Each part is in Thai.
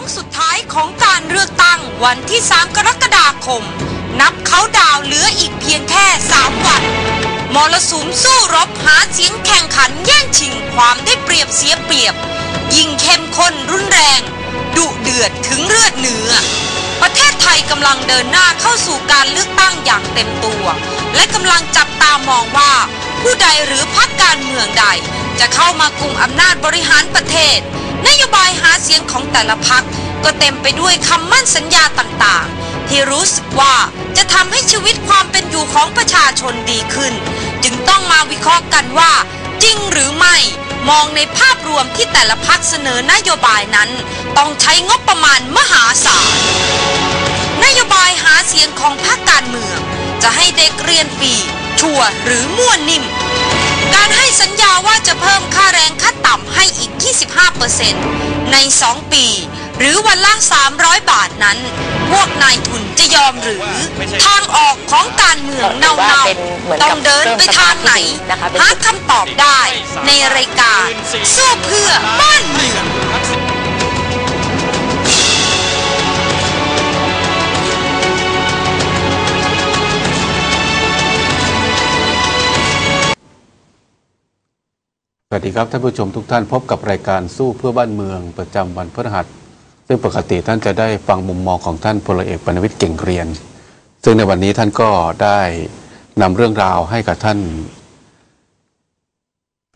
งสุดท้ายของการเลือกตั้งวันที่ 3 กรกฎาคม นับเขาดาวเหลืออีกเพียงแค่ 3 วัน มรสุมสู้รบหาเสียงแข่งขันแย่งชิงความได้เปรียบเสียเปรียบ ยิ่งเข้มข้นรุนแรง ดุเดือดถึงเลือดเนื้อ ประเทศไทยกำลังเดินหน้าเข้าสู่การเลือกตั้งอย่างเต็มตัว และกำลังจับตามองว่า ผู้ใดหรือพรรคการเมืองใด จะเข้ามากุมอำนาจบริหารประเทศ นโยบายหาเสียงของแต่ละพรรคก็เต็มไปด้วยคำมั่นสัญญาต่างๆ ที่รู้สึกว่าจะทำให้ชีวิตความเป็นอยู่ของประชาชนดีขึ้น จึงต้องมาวิเคราะห์กันว่า จริงหรือไม่มองในภาพรวมที่แต่ละพักเสนอนโยบายนั้น ต้องใช้งบประมาณมหาศาลนโยบายหาเสียงของพรรคการเมือง จะให้เด็กเรียนฟรีชัวหรือม่วนนิ่ม การให้สัญญาว่าจะเพิ่มค่าแรงขั้นต่ำให้อีก 25%ใน 2 ปี หรือวันละ 300 บาทนั้น พวกนายทุนจะยอมหรือ ทางออกของการเมืองเน่าๆต้องเดินไปทางไหน หาคำตอบได้ในรายการสู้เพื่อบ้านเมือง วัสดีครับท่านผู้ชมทุกท่านพบกับรายการสู้เพื่อบ้านเมืองประจำวันพฤหัสซึ่งปกติท่านจะได้ฟังมุมมองของท่านพลเอกปนวิทย์เก่งเรียน ซึ่งในวันนี้ท่านก็ได้นำเรื่องราวให้กับท่าน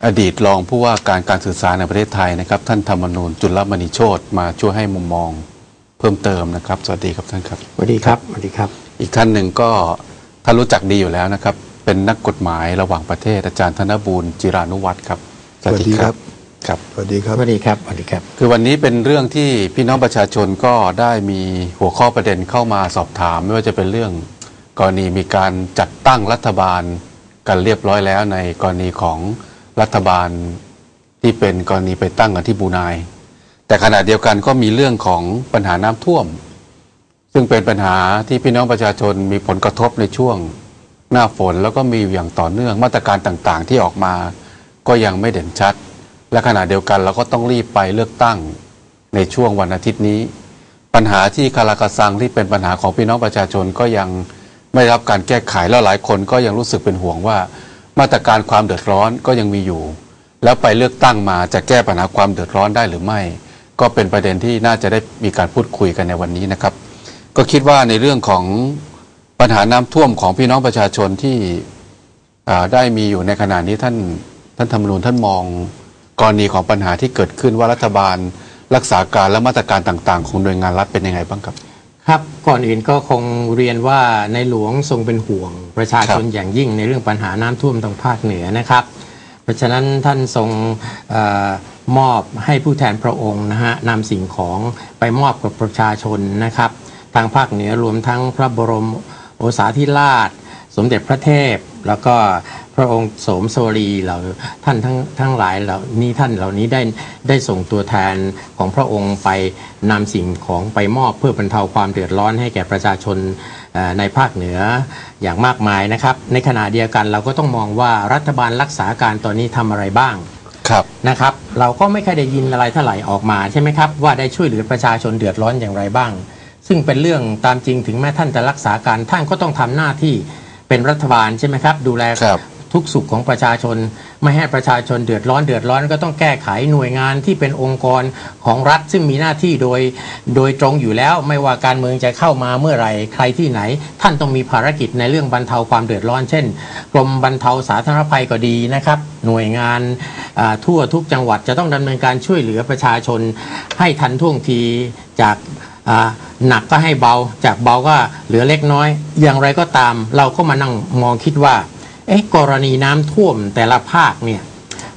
อดีตรองผู้ว่าการการสื่อสารในประเทศไทยนะครับ ท่านธรรมนูญจุลมณีโชตมาช่วยให้มุมมองเพิ่มเติมนะครับ สวัสดีครับท่านครับสวัสดีครับสวัสดีครับ อีกท่านหนึ่งก็ท่านรู้จักดีอยู่แล้วนะครับ เป็นนักกฎหมายระหว่างประเทศอาจารย์ธนบูรณ์จิรานุวัฒน์ครับ สวัสดีครับครับสวัสดีครับสวัสดีครับสวัสดีครับ คือวันนี้เป็นเรื่องที่พี่น้องประชาชนก็ได้มีหัวข้อประเด็นเข้ามาสอบถาม ไม่ว่าจะเป็นเรื่องกรณีมีการจัดตั้งรัฐบาลกันเรียบร้อยแล้วในกรณีของรัฐบาลที่เป็นกรณีไปตั้งกันที่บรูไนแต่ขณะเดียวกันก็มีเรื่องของปัญหาน้ำท่วม ซึ่งเป็นปัญหาที่พี่น้องประชาชนมีผลกระทบในช่วงหน้าฝนแล้วก็มีอยู่อย่างต่อเนื่องมาตรการต่างๆ ที่ออกมา ก็ยังไม่เด่นชัด และขณะเดียวกันเราก็ต้องรีบไปเลือกตั้งในช่วงวันอาทิตย์นี้ ปัญหาที่คาราคาซังที่เป็นปัญหาของพี่น้องประชาชนก็ยังไม่รับการแก้ไขแล้วหลายคนก็ยังรู้สึกเป็นห่วงว่า มาตรการความเดือดร้อนก็ยังมีอยู่ แล้วไปเลือกตั้งมาจะแก้ปัญหาความเดือดร้อนได้หรือไม่ ก็เป็นประเด็นที่น่าจะได้มีการพูดคุยกันในวันนี้นะครับ ก็คิดว่าในเรื่องของปัญหาน้ำท่วมของพี่น้องประชาชนที่ได้มีอยู่ในขณะนี้ท่าน ท่านธรรมนูญท่านมองกรณีของปัญหาที่เกิดขึ้นว่ารัฐบาลรักษาการและมาตรการต่างๆ ของหน่วยงานรัฐเป็นยังไงบ้างครับ ครับก่อนอื่นก็คงเรียนว่าในหลวงทรงเป็นห่วง ประชาชนครับอย่างยิ่งในเรื่องปัญหาน้ำท่วมทางภาคเหนือนะครับ เพราะฉะนั้นท่านทรงเออมอบให้ผู้แทนพระองค์นะฮะนำสิ่งของไปมอบกับประชาชนนะครับ ทางภาคเหนือรวมทั้งพระบรมโอษาธิราช สมเด็จพระเทพ แล้วก็พระองค์โสมโซรีเหล่าท่านทั้งทั้งหลายเหล่านี้ท่านเหล่านี้ได้ได้ส่งตัวแทนของพระองค์ไปนำสิ่งของไปมอบเพื่อบรรเทาความเดือดร้อนให้แก่ประชาชนเอ่อในภาคเหนืออย่างมากมายนะครับ ในขณะเดียวกันเราก็ต้องมองว่ารัฐบาลรักษาการตอนนี้ทำอะไรบ้างครับนะครับเราก็ไม่เคยได้ยินอะไรเท่าไหร่ออกมาใช่ไหมครับว่าได้ช่วยเหลือประชาชนเดือดร้อนอย่างไรบ้าง ซึ่งเป็นเรื่องตามจริงถึงแม้ท่านจะรักษาการท่านก็ต้องทำหน้าที่ เป็นรัฐบาลใช่ไหมครับ ดูแลครับทุกสุขของประชาชน ไม่ให้ประชาชนเดือดร้อนเดือดร้อนก็ต้องแก้ไขหน่วยงานที่เป็นองค์กรของรัฐซึ่งมีหน้าที่โดย โดยตรงอยู่แล้ว ไม่ว่าการเมืองจะเข้ามาเมื่อไหร่ใครที่ไหน ท่านต้องมีภารกิจในเรื่องบรรเทาความเดือดร้อน เช่นกรมบรรเทาสาธารณภัยก็ดีนะครับ หน่วยงานอ่าทั่วทุกจังหวัดจะต้องดำเนินการช่วยเหลือประชาชนให้ทันท่วงทีจากอ่า หนักก็ให้เบา จากเบาก็เหลือเล็กน้อย อย่างไรก็ตาม เราก็มานั่งมองคิดว่าเอ๊ะกรณีน้ำท่วมแต่ละภาคเนี่ย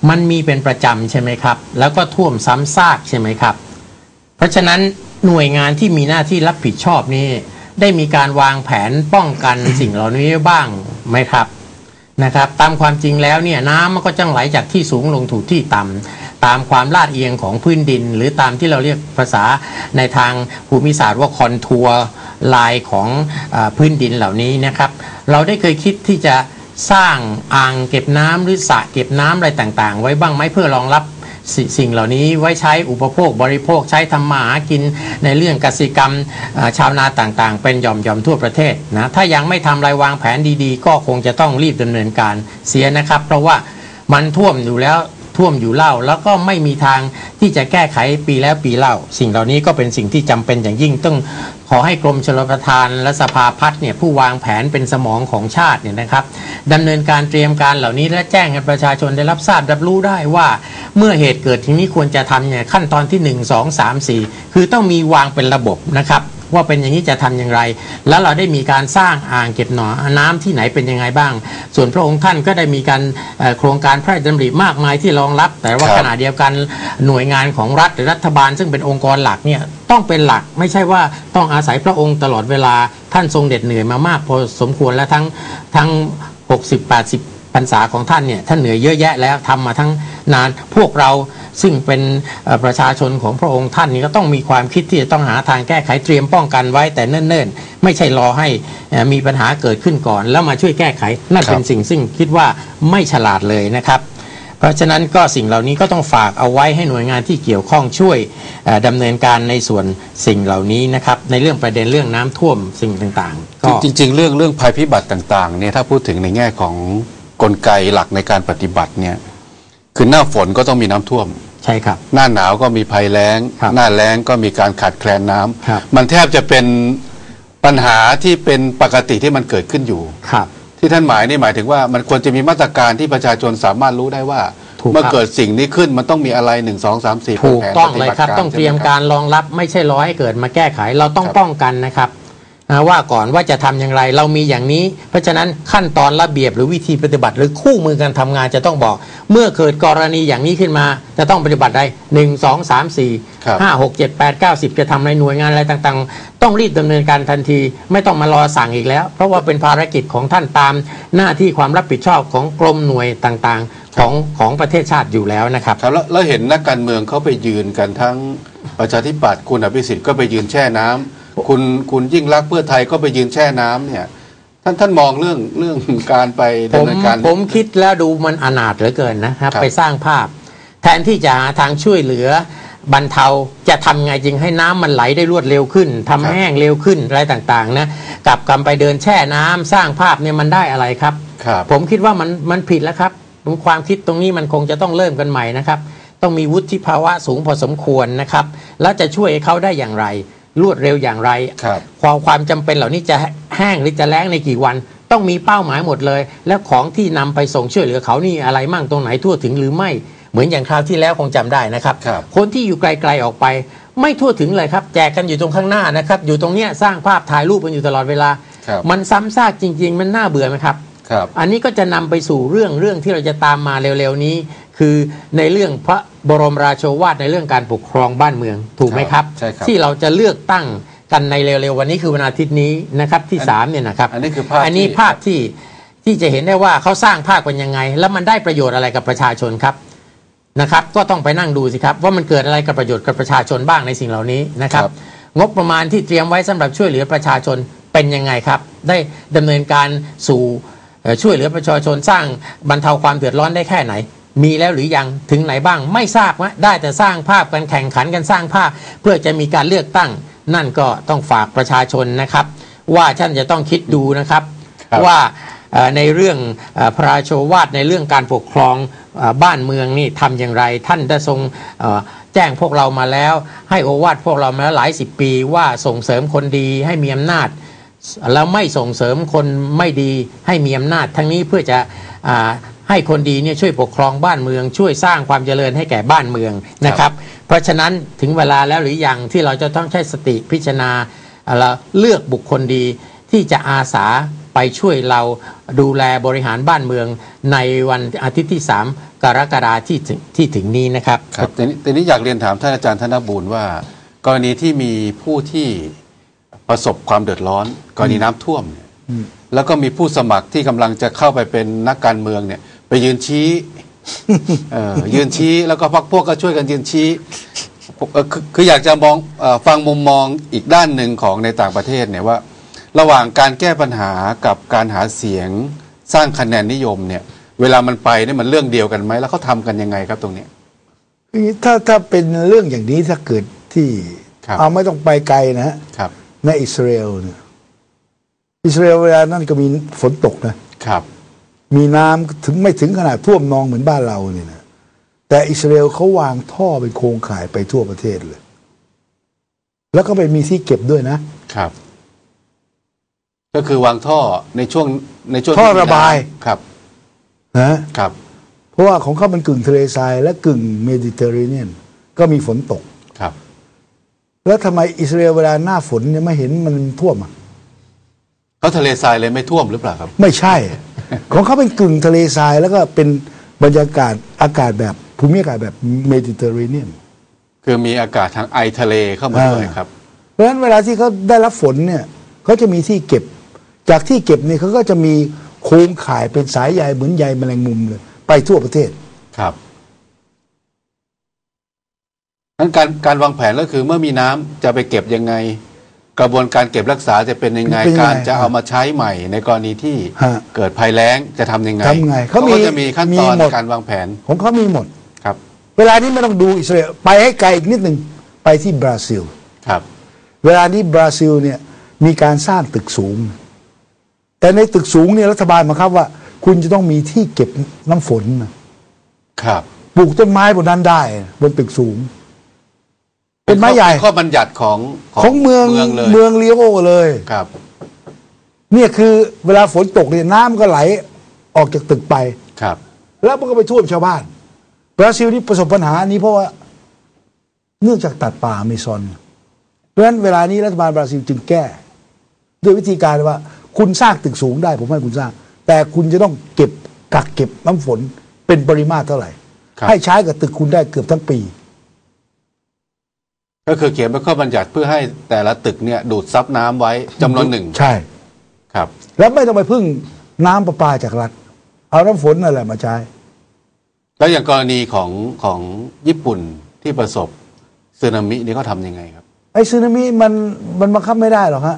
มันมีเป็นประจำใช่ไหมครับ แล้วก็ท่วมซ้ำซากใช่ไหมครับ เพราะฉะนั้นหน่วยงานที่มีหน้าที่รับผิดชอบนี่ได้มีการวางแผนป้องกันสิ่งเหล่านี้บ้างไหมครับนะครับ ตามความจริงแล้วเนี่ยน้ำมันก็จังไหลจากที่สูงลงถูที่ต่ำ ตามความลาดเอียงของพื้นดิน หรือตามที่เราเรียกภาษาในทางภูมิศาสตร์ว่าคอนทัวร์ลายของอพื้นดินเหล่านี้นะครับ เราได้เคยคิดที่จะสร้างอ่างเก็บน้ำหรือสระเก็บน้ำอะไรต่างๆ ไว้บ้างไหมเพื่อรองรับสสิ่งเหล่านี้ไว้ใช้อุปโภคบริโภคใช้ทำมาหากินในเรื่องกสิกรรมชาวนาต่างๆ เป็นหย่อมๆทั่วประเทศนะถ้ายังไม่ทำรายวางแผนดีๆ ก็คงจะต้องรีบดำเนินการเสียนะครับ เพราะว่ามันท่วมอยู่แล้ว ท่วมอยู่เล่า แล้วก็ไม่มีทางที่จะแก้ไขปีแล้วปีเล่า สิ่งเหล่านี้ก็เป็นสิ่งที่จำเป็นอย่างยิ่งต้องขอให้กรมชลประทานและสภาพัฒน์เนี่ยผู้วางแผนเป็นสมองของชาติเนี่ยนะครับดำเนินการเตรียมการเหล่านี้และแจ้งให้ประชาชนได้รับทราบรับรู้ได้ว่า เมื่อเหตุเกิดทีนี้ควรจะทำเนี่ยขั้นตอนที่ 1 2 3 4 คือต้องมีวางเป็นระบบนะครับ ว่าเป็นอย่างนี้จะทำอย่างไร แล้วเราได้มีการสร้างอ่างเก็บหนอน้ำที่ไหนเป็นยังไงบ้าง ส่วนพระองค์ท่านก็ได้มีการเอ่อโครงการพระราชดำริมากมายที่รองรับ แต่ว่าครับขณะเดียวกันหน่วยงานของรัฐหรือรัฐบาล ซึ่งเป็นองค์กรหลักเนี่ยต้องเป็นหลักไม่ใช่ว่าต้องอาศัยพระองค์ตลอดเวลาท่านทรงเด็ดเหนื่อยมามากพอสมควรและทั้งทั้ง 60 80พรรษาของท่านเนี่ยท่านเหนื่อยเยอะแยะแล้วทำมาทั้ง นานพวกเราซึ่งเป็นเอ่อประชาชนของพระองค์ท่านนี่ก็ต้องมีความคิดที่จะต้องหาทางแก้ไขเตรียมป้องกันไว้แต่เนิ่นๆ ไม่ใช่รอให้เอ่อมีปัญหาเกิดขึ้นก่อน แล้วมาช่วยแก้ไขนั่นครับเป็นสิ่งซึ่งคิดว่าไม่ฉลาดเลยนะครับ เพราะฉะนั้นก็สิ่งเหล่านี้ก็ต้องฝากเอาไว้ให้หน่วยงานที่เกี่ยวข้องช่วยเอ่อดำเนินการในส่วนสิ่งเหล่านี้นะครับในเรื่องประเด็นเรื่องน้ำท่วมสิ่งต่างๆก็จริง ๆ เรื่องเรื่องภัยพิบัติต่างๆเนี่ยถ้าพูดถึงในแง่ของกลไกหลักในการปฏิบัติเนี่ย คือหน้าฝนก็ต้องมีน้ำท่วม ใช่ครับ หน้าหนาวก็มีภัยแล้งครับหน้าแล้งก็มีการขาดแคลนน้ำครับมันแทบจะเป็นปัญหาที่เป็นปกติที่มันเกิดขึ้นอยู่ครับที่ท่านหมายนี่หมายถึงว่ามันควรจะมีมาตรการที่ประชาชนสามารถรู้ได้ว่าถูกเมื่อครับเกิดสิ่งนี้ขึ้นมันต้องมีอะไรหนึ่งสองสามสี่ถูกแผนต้องปฏิเลยบัติครับ ต้องเตรียมใช่ไหการรองรับไม่ใช่รอให้เกิดมาแก้ไข เราต้องครับป้องกันนะครับ นะว่าก่อนว่าจะทำอย่างไรเรามีอย่างนี้ เพราะฉะนั้นขั้นตอนระเบียบหรือวิธีปฏิบัติหรือคู่มือการทำงานจะต้องบอก เมื่อเกิดกรณีอย่างนี้ขึ้นมา จะต้องปฏิบัติได้หนึ่งสองสามสี่ครับห้าหกเจ็ดแปดเก้าสิบจะทำในหน่วยงานอะไรต่างๆ ต้องรีบดำเนินการทันที ไม่ต้องมารอสั่งอีกแล้ว เพราะว่าเป็นภารกิจของท่านตามหน้าที่ความรับผิดชอบของกรมหน่วยต่างๆ ของของประเทศชาติอยู่แล้วนะครับครับแล้วแล้วเห็นนักการเมืองเขาไปยืนกันทั้งประชาธิปัตย์คุณอภิสิทธิ์ก็ไปยืนแช่น้ำ คุณคุณยิ่งรักษณ์เพื่อไทยก็ไปยืนแช่น้ำเนี่ย ท่านท่านมองเรื่องเรื่องการไปผดำมเนินการ ผมคิดแล้วดูมันอนาถเหลือเกินนะครับ ครับ ไปสร้างภาพ แทนที่จะหาทางช่วยเหลือบรรเทาจะทำไงจึงให้น้ำมันไหลได้รวดเร็วขึ้นทำแห้งเร็วขึ้นอะไรต่างๆ นะกลับกำไปเดินแช่น้ำสร้างภาพเนี่ยมันได้อะไรครับ ครับ ผมคิดว่ามันมันผิดแล้วครับผมความคิดตรงนี้มันคงจะต้องเริ่มกันใหม่นะครับ ต้องมีวุฒิภาวะสูงพอสมควรนะครับ แล้วจะช่วยเขาได้อย่างไร รวดเร็วอย่างไรครับความความจำเป็นเหล่านี้จะแห้งหรือจะแล้งในกี่วัน ต้องมีเป้าหมายหมดเลย แล้วของที่นำไปส่งช่วยเหลือเขานี่อะไรมั่งตรงไหนทั่วถึงหรือไม่เหมือนอย่างคราวที่แล้วคงจำได้นะครับครับคนที่อยู่ไกลๆออกไป ไม่ทั่วถึงเลยครับ แจกกันอยู่ตรงข้างหน้านะครับ อยู่ตรงเนี้ยสร้างภาพถ่ายรูปกันอยู่ตลอดเวลาครับมันซ้ำซากจริง ๆ มันน่าเบื่อไหมครับครับ อันนี้ก็จะนำไปสู่เรื่องเรื่องที่เราจะตามมาเร็วๆนี้ คือในเรื่องพระบรมราโชวาทในเรื่องการปกครองบ้านเมืองถูกไหมครับ ใช่ครับ ที่เราจะเลือกตั้งกันในเร็วๆวันนี้คือวันอาทิตย์นี้นะครับที่สามเนี่ยนะครับ อันนี้คือภาพอันนี้ที่ภาพที่ที่จะเห็นได้ว่าเขาสร้างภาพเป็นยังไง แล้วมันได้ประโยชน์อะไรกับประชาชนครับนะครับ ก็ต้องไปนั่งดูสิครับ ว่ามันเกิดอะไรกับประโยชน์กับประชาชนบ้างในสิ่งเหล่านี้นะครับครับงบประมาณที่เตรียมไว้สำหรับช่วยเหลือประชาชนเป็นยังไงครับ ได้ดำเนินการสู่เอ่อช่วยเหลือประชาชนสร้างบรรเทาความเดือดร้อนได้แค่ไหน มีแล้วหรือยังถึงไหนบ้างไม่ทราบว่าได้แต่สร้างภาพกันแข่งขันกันสร้างภาพ เพื่อจะมีการเลือกตั้ง นั่นก็ต้องฝากประชาชนนะครับ ว่าท่านจะต้องคิดดูนะครับครับว่าเอ่อในเรื่องเอ่อพระราโชวาทในเรื่องการปกครองเอ่อบ้านเมืองนี่ทำอย่างไร ท่านได้ทรงเอ่อแจ้งพวกเรามาแล้ว ให้โอวาทพวกเรามาแล้วหลายสิบปีว่าส่งเสริมคนดีให้มีอำนาจ แล้วไม่ส่งเสริมคนไม่ดีให้มีอำนาจ ทั้งนี้เพื่อจะอ่าให้คนดีเนี่ยช่วยปกครองบ้านเมือง ช่วยสร้างความเจริญให้แก่บ้านเมืองนะครับ เพราะฉะนั้นถึงเวลาแล้วหรือยังที่เราจะต้องใช้สติพิจารณาเอ่อเลือกบุคคลดีที่จะอาสาไปช่วยเราดูแลบริหารบ้านเมืองในวันอาทิตย์ที่ 3 กรกฎาคมที่ถึงที่ถึงนี้นะครับครับแต่นี้แต่นี้อยากเรียนถามท่านอาจารย์ธนบูรณ์ว่า กรณีที่มีผู้ที่ ประสบความเดือดร้อนกรณีน้ำท่วมเนี่ยแล้วก็มีผู้สมัครที่กำลังจะเข้าไปเป็นนักการเมืองเนี่ย ไปยืนชี้ เออยืนชี้แล้วก็พักพวกก็ช่วยกันยืนชี้เอ่อคือคืออยากจะมองเออฟังมุมมองอีกด้านหนึ่งของในต่างประเทศเนี่ยว่า ระหว่างการแก้ปัญหากับการหาเสียงสร้างคะแนนนิยมเนี่ย เวลามันไปเนี่ยมันเรื่องเดียวกันไหมแล้วเขาทำกันยังไงครับตรงเนี้ยถ้าถ้าเป็นเรื่องอย่างนี้ถ้าเกิดที่ครับ เอาไม่ต้องไปไกลนะฮะ ครับ ในอิสราเอลเนี่ยอิสราเอลเวลานั้นก็มีฝนตกนะครับ มีน้ำถึงไม่ถึงขนาดท่วมนองเหมือนบ้านเราเนี่ยนะแต่อิสราเอลเขาวางท่อเป็นโครงข่ายไปทั่วประเทศเลย แล้วก็ไปมีที่เก็บด้วยนะครับ ก็คือวางท่อในช่วงในช่วงท่อที่มีระบายน้ำครับนะครับ เพราะว่าของเขามันกึ่งทะเลทรายและกึ่งเมดิเตอร์เรเนียน ก็มีฝนตกครับ แล้วทำไมอิสราเอลเวลาหน้าฝนเนี่ยไม่เห็นมันท่วมอะเขาทะเลทรายเลยไม่ท่วมหรือเปล่าครับ ไม่ใช่ ของเขาเป็นกึ่งทะเลทรายแล้วก็เป็นบรรยากาศอากาศแบบภูมิอากาศแบบเมดิเตอร์เรเนียนคือมีอากาศทางไอทะเลเข้ามาอ่าด้วยครับ เพราะฉะนั้นเวลาที่เขาได้รับฝนเนี่ยเขาจะมีที่เก็บ จากที่เก็บเนี่ยเขาก็จะมีโครงข่ายเป็นสายใยเหมือนใยแมลงมุมเลย ไปทั่วประเทศครับ นั้นการการวางแผนก็คือเมื่อมีน้ำจะไปเก็บยังไง กระบวนการเก็บรักษาจะเป็นยังไงเป็นยังไงการจะเอามาใช้ใหม่ ในกรณีที่ฮะเกิดภัยแล้งจะทำยังไงทำไงเขามีก็จะมีขั้นตอนมีหมดการวางแผนของเขามีหมดครับ เวลานี้ไม่ต้องดูอิสราเอลไปให้ไกลอีกนิดหนึ่งไปที่บราซิลครับ เวลานี้บราซิลเนี่ยมีการสร้างตึกสูง แต่ในตึกสูงเนี่ยรัฐบาลบังคับว่า คุณจะต้องมีที่เก็บน้ำฝนนะครับปลูกต้นไม้บนนั้นได้ บนตึกสูง เป็นไม้ใหญ่ข้อข้อบัญญัติของของเมืองเมืองเลยเมืองเลียโอเลยครับ เนี่ยคือเวลาฝนตกเนี่ยน้ำก็ไหลออกจากตึกไปครับ แล้วมันก็ไปท่วมชาวบ้านบราซิลนี่ประสบปัญหานี้เพราะว่า เนื่องจากตัดป่าอเมซอนเพราะฉะนั้นเวลานี้รัฐบาลบราซิลจึงแก้ ด้วยวิธีการว่า คุณสร้างตึกสูงได้ ผมให้คุณสร้าง แต่คุณจะต้องเก็บกักเก็บน้ำฝนเป็นปริมาตรเท่าไหร่ครับให้ใช้กับตึกคุณได้เกือบทั้งปี ก็คือเขียนเป็นข้อบัญญัติเพื่อให้แต่ละตึกเนี่ยดูดซับน้ำไว้จำนวนหนึ่งใช่ครับ แล้วไม่ต้องไปพึ่งน้ำประปาจากรัฐ เอาน้ำฝนนั่นแหละมาใช้ แล้วอย่างกรณีของของญี่ปุ่นที่ประสบสึนามินี่เขาทำยังไงครับไอ้สึนามิมันมันบังคับไม่ได้หรอกฮะ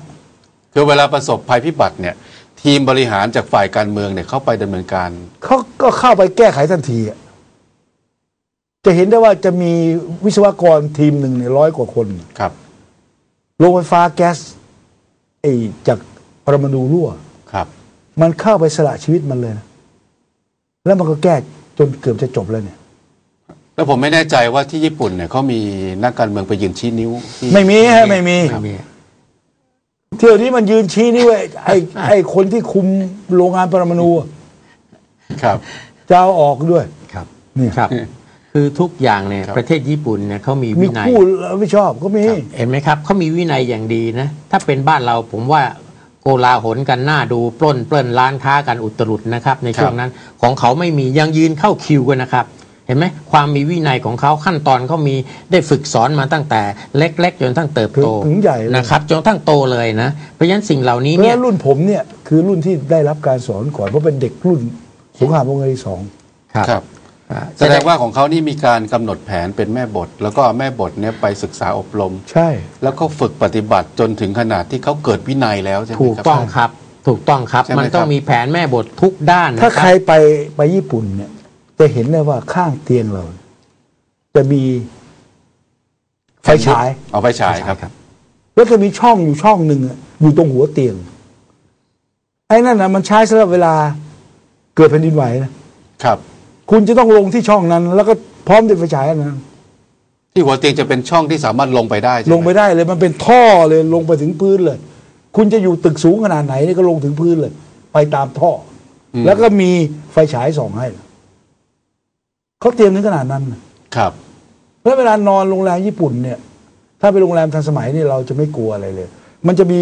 คือเวลาประสบภัยพิบัติเนี่ย ทีมบริหารจากฝ่ายการเมืองเนี่ยเข้าไปดำเนินการเขาก็เข้าไปแก้ไขทันทีอะ จะเห็นได้ว่าจะมีวิศวกรทีมหนึ่งเนี่ยร้อยกว่าคนครับโรงไฟฟ้าแก๊สไอ้จากปรมาณูรั่วครับ มันเข้าไปสละชีวิตมันเลยนะแล้วมันก็แก้จนเกือบจะจบแล้วเนี่ย แล้วผมไม่แน่ใจว่าที่ญี่ปุ่นเนี่ยเขามีนักการเมืองไปยืนชี้นิ้วที่ไม่มีฮะไม่มี ครับมีเที่ยวนี้มันยืนชี้นี่เว้ยไอ้ไอ้คนที่คุมโรงงานปรมาณูอะครับจะเอาออกด้วยครับเนี่ยครับ คือทุกอย่างเนี่ยครับ ประเทศญี่ปุ่นเนี่ยเขามีมีวินัย คู่แล้วไม่ชอบก็มี เห็นไหมครับเขามีวินัยอย่างดีนะ ถ้าเป็นบ้านเราผมว่าโกลาหลกันหน้าดูปล้นเปล้นร้านค้ากันอุตรุดนะครับ ในช่วงนั้นของเขาไม่มียังยืนเข้าคิวกันนะครับ เห็นไหมความมีวินัยของเขาขั้นตอนเขามีได้ฝึกสอนมาตั้งแต่เล็ก ๆ จนทั้งเติบโตถึงใหญ่เลย นะครับจนทั้งโตเลยนะเพราะฉะนั้นสิ่งเหล่านี้เพราะเนี่ฉะย นั้นรุ่นผมเนี่ยคือรุ่นที่ได้รับการสอนก่อนเพราะเป็นเด็กรุ่นสงครามโลกครั้งที่สอง ครับอ่า แสดงว่าของเขานี่มีการกำหนดแผนเป็นแม่บท แล้วก็เอาแม่บทเนี่ยไปศึกษาอบรม ใช่ แล้วก็ฝึกปฏิบัติจนถึงขนาดที่เขาเกิดวินัยแล้วใช่ไหมถูกครับต้องครับ ถูกต้องครับใช่ไหมมันต้อคงรับมีแผนแม่บททุกด้านนะถ้าคใครรับไปไปญี่ปุ่นเนี่ยจะเห็นได้ว่าข้างเตียงเรา จะมีไฟฉาย เอาไปฉายครับ แล้วจะมีช่องอยู่ช่องหนึ่งอะอยู่ตรงหัวเตียง ไอ้นั่นนะมันใช้สำหรับเวลาเกิดแผ่นดินไหวนะครับ คุณจะต้องลงที่ช่องนั้น แล้วก็พร้อมด้วยไฟฉายอันนั้น ที่หัวเตียงจะเป็นช่องที่สามารถลงไปได้ใช่หมลงไปได้เลยมันเป็นท่อเลยลงไปถึงพื้นเลย คุณจะอยู่ตึกสูงขนาดไหนนี่ก็ลงถึงพื้นเลย ไปตามท่ออแล้วก็มีไฟฉายส่องให้เขาเตรียมถึงขนาดนั้นน่ะครับแล้วเวลานอนโรงแรมญี่ปุ่นเนี่ย ถ้าเป็นโรงแรมทันสมัยนี่เราจะไม่กลัวอะไรเลย มันจะมี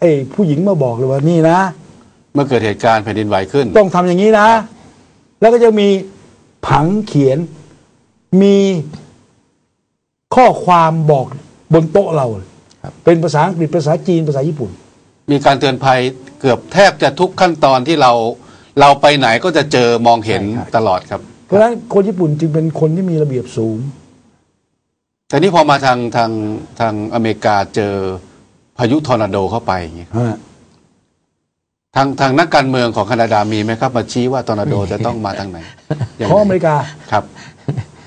ไอ้ผู้หญิงมาบอกเลยว่านี่นะ เมื่อเกิดเหตุการณ์แผ่นดินไหวขึ้น ต้องทำอย่างนี้นะ แล้วก็จะมีผังเขียน มีข้อความบอกบนโต๊ะเราครับเป็นภาษาอังกฤษภาษาจีนภาษาญี่ปุ่น มีการเตือนภัยเกือบแทบจะทุกขั้นตอนที่เราเราไปไหนก็จะเจอมองเห็นใช่ครับตลอดครับ เพราะฉะนั้นคนญี่ปุ่นจึงเป็นคนที่มีระเบียบสูง แต่นี่พอมาทางทางทางอเมริกาเจอพายุทอร์นาโดเข้าไปอย่างเงี้ยฮะ ทางทางนักการเมืองของแคนาดามีไหมครับ มาชี้ว่าทอร์นาโดจะต้องมาทางไหนยังของไงอเมริกาครับ